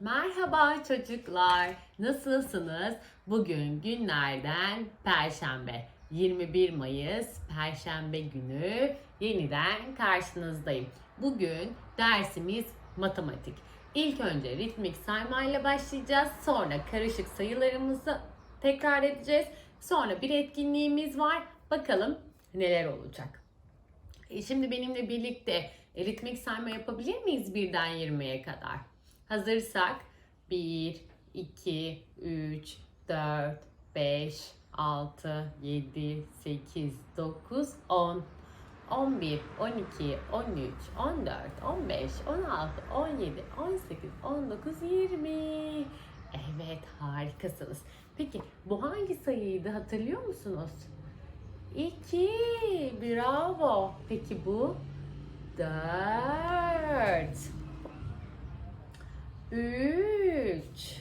Merhaba çocuklar. Nasılsınız? Bugün günlerden Perşembe. 21 Mayıs Perşembe günü yeniden karşınızdayım. Bugün dersimiz matematik. İlk önce ritmik saymayla başlayacağız. Sonra karışık sayılarımızı tekrar edeceğiz. Sonra bir etkinliğimiz var. Bakalım neler olacak. E, Şimdi benimle birlikte ritmik sayma yapabilir miyiz birden 20'ye kadar? Hazırsak 1, 2, 3, 4, 5, 6, 7, 8, 9, 10, 11, 12, 13, 14, 15, 16, 17, 18, 19, 20. Evet harikasınız. Peki bu hangi sayıydı hatırlıyor musunuz? 2. Bravo. Peki bu? 4. 3.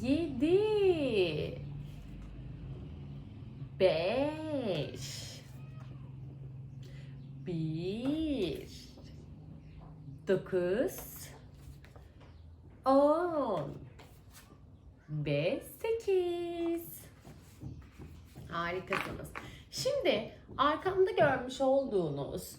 7. 5. 1. 9. 10. Ve 8. Harikasınız. Şimdi arkamda görmüş olduğunuz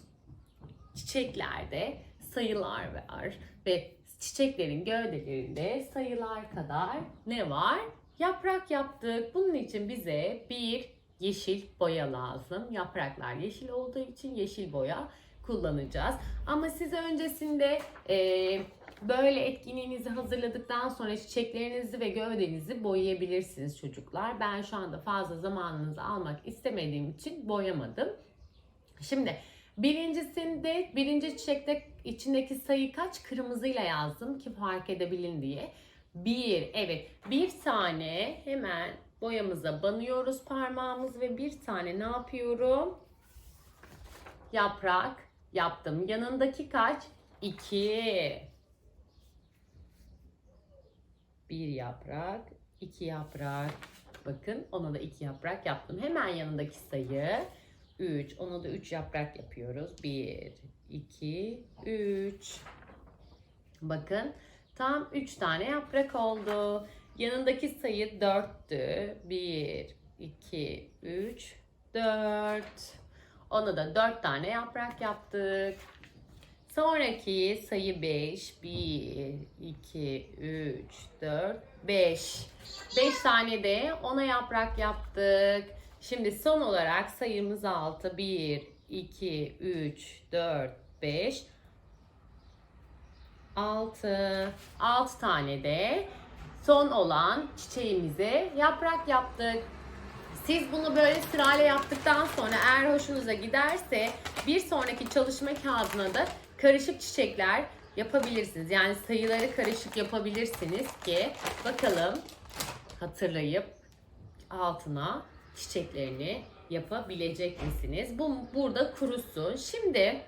çiçeklerde sayılar var ve çiçeklerin gövdelerinde sayılar kadar ne var? Yaprak yaptık. Bunun için bize bir yeşil boya lazım. Yapraklar yeşil olduğu için yeşil boya kullanacağız. Ama siz öncesinde eee, böyle etkinliğinizi hazırladıktan sonra çiçeklerinizi ve gövdenizi boyayabilirsiniz çocuklar. Ben şu anda fazla zamanınızı almak istemediğim için boyamadım. Şimdi birincisinde birinci çiçekte içindeki sayı kaç kırmızıyla yazdım ki fark edebilin diye. Bir evet bir tane hemen boyamıza banıyoruz parmağımız ve bir tane ne yapıyorum? Yaprak yaptım. Yanındaki kaç? İki. Bir yaprak, iki yaprak. Bakın ona da iki yaprak yaptım. Hemen yanındaki sayı 3. Ona da 3 yaprak yapıyoruz. 1, 2, 3. Bakın tam 3 tane yaprak oldu. Yanındaki sayı 4'tü. 1, 2, 3, 4. Ona da 4 tane yaprak yaptık. Sonraki sayı 5. 1, 2, 3, 4, 5. 5 tane de ona yaprak yaptık. Şimdi son olarak sayımız 6. 1, 2, 3, 4, 5. 6. 6 tane de son olan çiçeğimize yaprak yaptık. Siz bunu böyle sırayla yaptıktan sonra eğer hoşunuza giderse bir sonraki çalışma kağıdına da karışık çiçekler yapabilirsiniz. Yani sayıları karışık yapabilirsiniz ki bakalım hatırlayıp altına çiçeklerini yapabilecek misiniz? Bu burada kurusun. Şimdi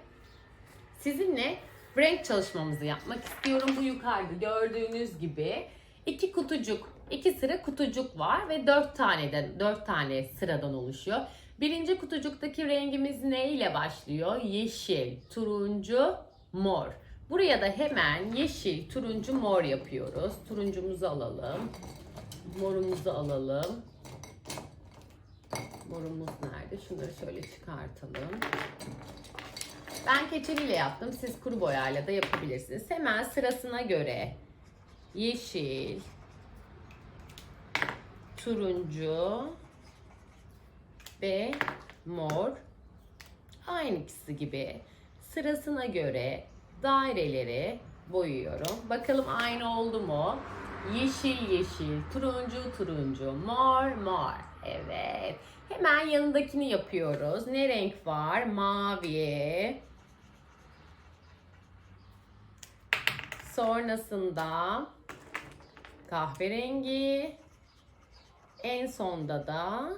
sizinle renk çalışmamızı yapmak istiyorum. Bu yukarıda gördüğünüz gibi iki kutucuk, iki sıra kutucuk var ve dört taneden, dört tane sıradan oluşuyor. Birinci kutucuktaki rengimiz ne ile başlıyor? Yeşil, turuncu, mor. Buraya da hemen yeşil, turuncu, mor yapıyoruz. Turuncumuzu alalım. Morumuzu alalım. Morumuz nerede? Şunları şöyle çıkartalım. Ben keçeliyle yaptım. Siz kuru boyayla da yapabilirsiniz. Hemen sırasına göre yeşil, turuncu ve mor aynı ikisi gibi sırasına göre daireleri boyuyorum. Bakalım aynı oldu mu? Yeşil yeşil, turuncu turuncu, mor mor. Evet. Hemen yanındakini yapıyoruz. Ne renk var? Mavi. Sonrasında kahverengi. En sonda da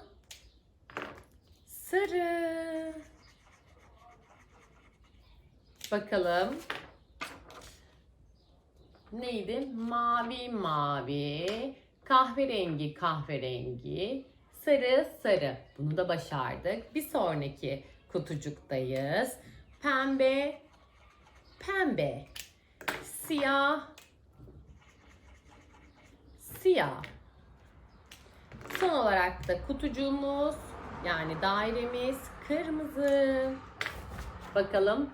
sarı. Bakalım. Neydi? Mavi mavi, kahverengi kahverengi, sarı sarı. Bunu da başardık. Bir sonraki kutucuktayız. Pembe pembe, siyah siyah. Son olarak da kutucuğumuz yani dairemiz kırmızı. Bakalım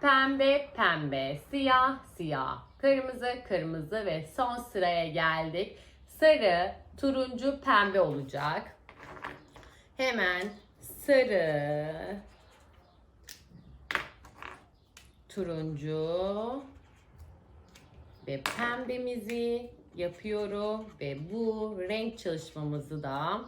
pembe pembe, siyah siyah, kırmızı kırmızı ve son sıraya geldik. Sarı, turuncu, pembe olacak. Hemen sarı, turuncu ve pembemizi yapıyorum ve bu renk çalışmamızı da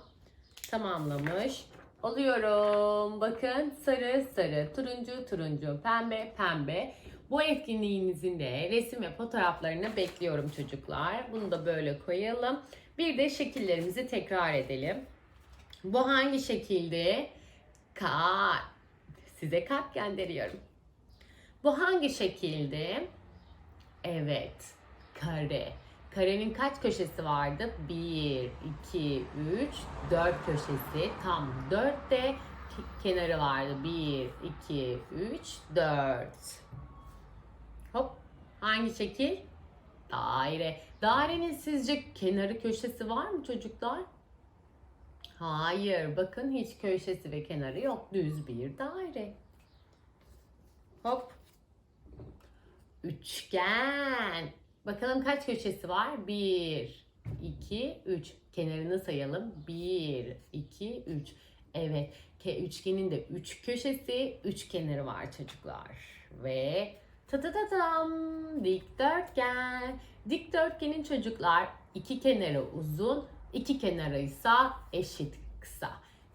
tamamlamış oluyorum. Bakın sarı sarı, turuncu turuncu, pembe pembe. Bu etkinliğimizin de resim ve fotoğraflarını bekliyorum çocuklar. Bunu da böyle koyalım. Bir de şekillerimizi tekrar edelim. Bu hangi şekilde? Kalp. Size kalp gönderiyorum. Bu hangi şekilde? Evet. Kare. Karenin kaç köşesi vardı? 1, 2, 3, 4 köşesi. Tam 4 de ke- kenarı vardı. 1, 2, 3, 4. Hop. Hangi şekil? Daire. Dairenin sizce kenarı köşesi var mı çocuklar? Hayır. Bakın hiç köşesi ve kenarı yok. Düz bir daire. Hop. Üçgen. Bakalım kaç köşesi var? 1, 2, 3. Kenarını sayalım. 1, 2, 3. Evet. Üçgenin de 3 köşesi, 3 kenarı var çocuklar. Ve ta ta ta tam dikdörtgen. Dikdörtgenin çocuklar iki kenarı uzun, iki kenarı ise eşit kısa.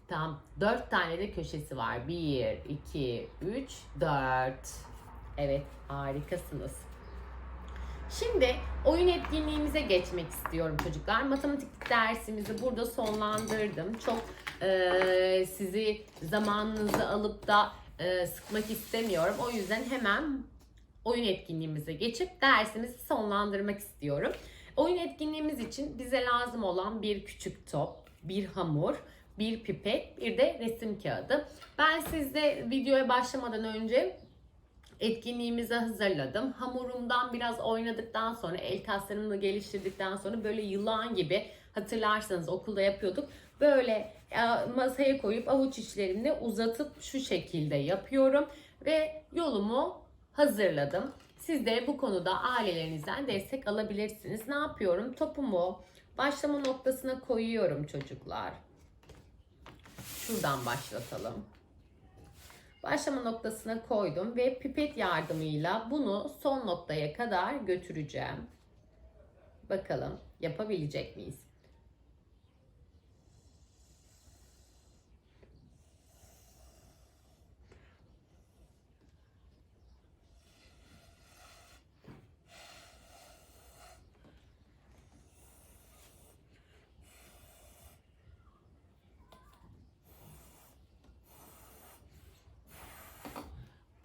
Tam 4 tane de köşesi var. 1, 2, 3, 4. Evet harikasınız. Şimdi oyun etkinliğimize geçmek istiyorum çocuklar. Matematik dersimizi burada sonlandırdım. Çok e, sizi zamanınızı alıp da e, sıkmak istemiyorum. O yüzden hemen oyun etkinliğimize geçip dersimizi sonlandırmak istiyorum. Oyun etkinliğimiz için bize lazım olan bir küçük top, bir hamur, bir pipet, bir de resim kağıdı. Ben sizde videoya başlamadan önce etkinliğimizi hazırladım. Hamurumdan biraz oynadıktan sonra, el kaslarımı geliştirdikten sonra böyle yılan gibi hatırlarsanız okulda yapıyorduk. Böyle e, masaya koyup avuç içlerini uzatıp şu şekilde yapıyorum ve yolumu hazırladım. Siz de bu konuda ailelerinizden destek alabilirsiniz. Ne yapıyorum? Topumu başlama noktasına koyuyorum çocuklar. Şuradan başlatalım başlama noktasına koydum ve pipet yardımıyla bunu son noktaya kadar götüreceğim. Bakalım yapabilecek miyiz?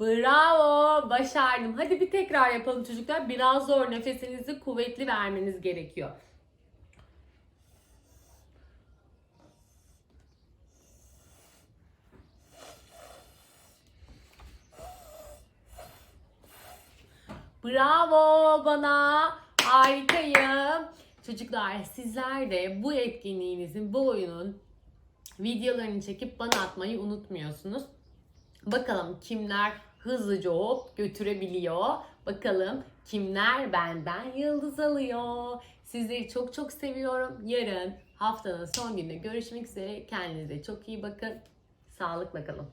Bravo, başardım. Hadi bir tekrar yapalım çocuklar. Biraz zor. Nefesinizi kuvvetli vermeniz gerekiyor. Bravo bana. Harikayım. Çocuklar sizler de bu etkinliğinizin, bu oyunun videolarını çekip bana atmayı unutmuyorsunuz. Bakalım kimler hızlıca hop götürebiliyor. Bakalım kimler benden yıldız alıyor. Sizleri çok çok seviyorum. Yarın haftanın son gününde görüşmek üzere. Kendinize çok iyi bakın. Sağlıkla kalın.